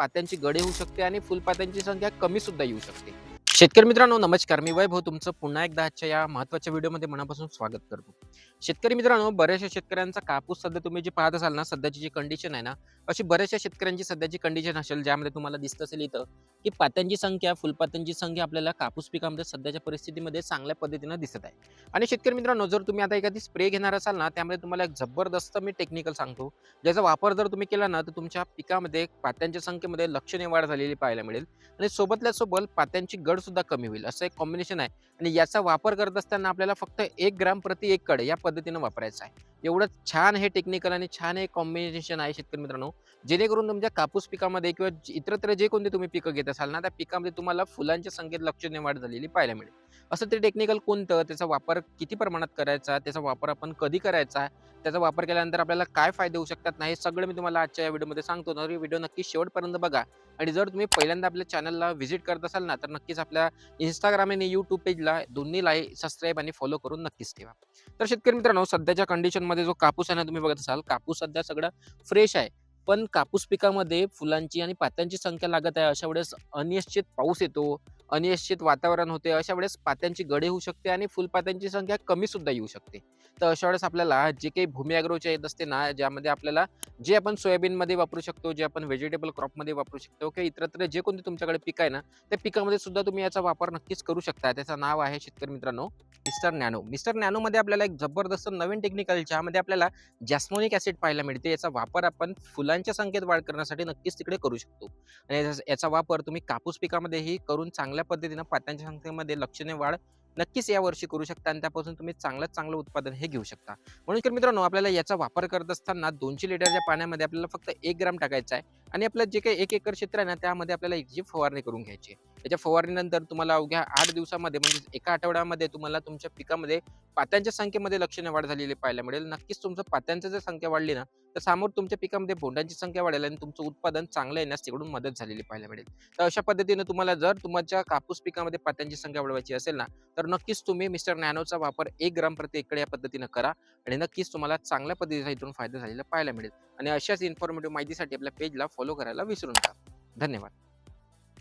पात्यांची गडे होऊ शकते आणि फुलपात्यांची संख्या कमी सुद्धा येऊ शकते. शेतकरी मित्रांनो नमस्कार. मी वैभव तुमचं पुन्हा एकदा आजच्या या महत्त्वाच्या व्हिडिओमध्ये मनापासून स्वागत करतो. शेतकरी मित्रांनो बऱ्याचशा शेतकऱ्यांचा कापूस सध्या तुम्ही जे पाहत असाल ना सध्याची जी कंडिशन आहे ना अशी बऱ्याचशा शेतकऱ्यांची सध्याची कंडिशन असेल ज्यामध्ये तुम्हाला दिसत असेल इथं की पात्यांची संख्या फुलपात्यांची संख्या आपल्याला कापूस पिकामध्ये सध्याच्या परिस्थितीमध्ये चांगल्या पद्धतीनं दिसत आहे. आणि शेतकरी मित्रांनो जर तुम्ही आता एखादी स्प्रे घेणार असाल ना त्यामध्ये तुम्हाला एक जबरदस्त मी टेक्निकल सांगतो. ज्याचा वापर जर तुम्ही केला ना तर तुमच्या पिकामध्ये पात्यांच्या संख्येमध्ये लक्षणीय वाढ झालेली पाहायला मिळेल. आणि सोबतल्या सोबत पात्यांची गड सुद्धा कमी होईल. असं एक कॉम्बिनेशन आहे. आणि याचा वापर करत असताना आपल्याला फक्त एक ग्राम प्रति एक कड या पद्धतीनं वापरायचं आहे. एवढं छान हे टेक्निकल आणि छान हे कॉम्बिनेशन आहे शेतकरी मित्रांनो. जेणेकरून तुमच्या कापूस पिकामध्ये किंवा इतरत्र जे कोणते तुम्ही पिकं घेत असाल ना त्या पिकामध्ये तुम्हाला फुलांच्या संख्येत लक्षणीय वाढ झालेली पाहायला मिळेल. असं ते टेक्निकल कोणतं? त्याचा वापर किती प्रमाणात करायचा? त्याचा वापर आपण कधी करायचा? त्याचा वापर केल्यानंतर आपल्याला काय फायदे होऊ शकतात नाही हे सगळं मी तुम्हाला आजच्या या व्हिडिओमध्ये सांगतो. तर व्हिडिओ नक्की शेवटपर्यंत बघा. आणि जर तुम्ही पहिल्यांदा आपल्या चॅनलला व्हिजिट करत असाल ना तर नक्कीच आपल्या इंस्टाग्राम आणि यूट्यूब पेजला दोन्हीला सबस्क्राईब आणि फॉलो करून नक्कीच ठेवा. तर शेतकरी मित्रांनो सध्याच्या कंडिशन कंडिशनमध्ये जो कापूस आहे ना तुम्ही बघत असाल कापूस सध्या सगळं फ्रेश आहे. पण कापूस पिकामध्ये फुलांची आणि पात्यांची संख्या लागत आहे. अशा वेळेस अनिश्चित पाऊस येतो अनिश्चित वातावरण होते अशा वेळेस पात्यांची गडे होऊ शकते आणि फुलपात्यांची संख्या कमी सुद्धा येऊ शकते. तर अशा वेळेस आपल्याला जे काही भूमी अॅग्रोचे येत असते ना ज्यामध्ये आपल्याला जे आपण सोयाबीनमध्ये वापरू शकतो जे आपण व्हेजिटेबल क्रॉपमध्ये वापरू शकतो किंवा इतरत्र जे कोणते तुमच्याकडे पीक आहे ना त्या पिकामध्ये सुद्धा तुम्ही याचा वापर नक्कीच करू शकता. त्याचं नाव आहे शेतकरी मित्रांनो मिस्टर नॅनो. मिस्टर नॅनोमध्ये आपल्याला एक जबरदस्त नवीन टेक्निकल ज्यामध्ये आपल्याला जॅस्मोनिक ऍसिड पाहायला मिळते. याचा वापर आपण फुलांच्या संख्येत वाढ करण्यासाठी नक्कीच तिकडे करू शकतो. आणि याचा- वापर तुम्ही कापूस पिकामध्येही करून चांगल्या पद्धतीनं पात्यांच्या संख्येमध्ये लक्षणीय वाढ नक्कीच यावर्षी करू शकता आणि त्यापासून तुम्ही चांगलं चांगलं उत्पादन हे घेऊ शकता. म्हणून तर मित्रांनो आपल्याला याचा वापर करत असताना दोनशे लिटरच्या पाण्यामध्ये आपल्याला फक्त एक ग्राम टाकायचा आहे. आणि आपलं जे काही एक एकर क्षेत्र आहे ना त्यामध्ये आपल्याला एक जी फवारणी करून घ्यायची आहे. त्याच्या फवारणीनंतर तुम्हाला अवघ्या आठ दिवसामध्ये म्हणजे एका आठवड्यामध्ये तुम्हाला तुमच्या पिकामध्ये पात्यांच्या संख्येमध्ये लक्षणीय वाढ झालेली पाहायला मिळेल. नक्कीच तुमचं पात्यांची जर संख्या वाढली ना तर समोर तुमच्या पिकामध्ये बोंडांची संख्या वाढेल आणि तुमचं उत्पादन चांगलं येण्यास तिकडून मदत झालेली पाहायला मिळेल. तर अशा पद्धतीने तुम्हाला जर तुमच्या कापूस पिकामध्ये पात्यांची संख्या वाढवायची असेल ना तर नक्कीच तुम्ही मिस्टर नॅनोचा वापर एक ग्राम प्रति एकर या पद्धतीनं करा आणि नक्कीच तुम्हाला चांगल्या पद्धतीचा इथून फायदा झालेला पाहायला मिळेल. आणि अशाच इन्फॉर्मेटिव्ह माहितीसाठी आपल्या पेजला फॉलो करायला विसरू नका. धन्यवाद.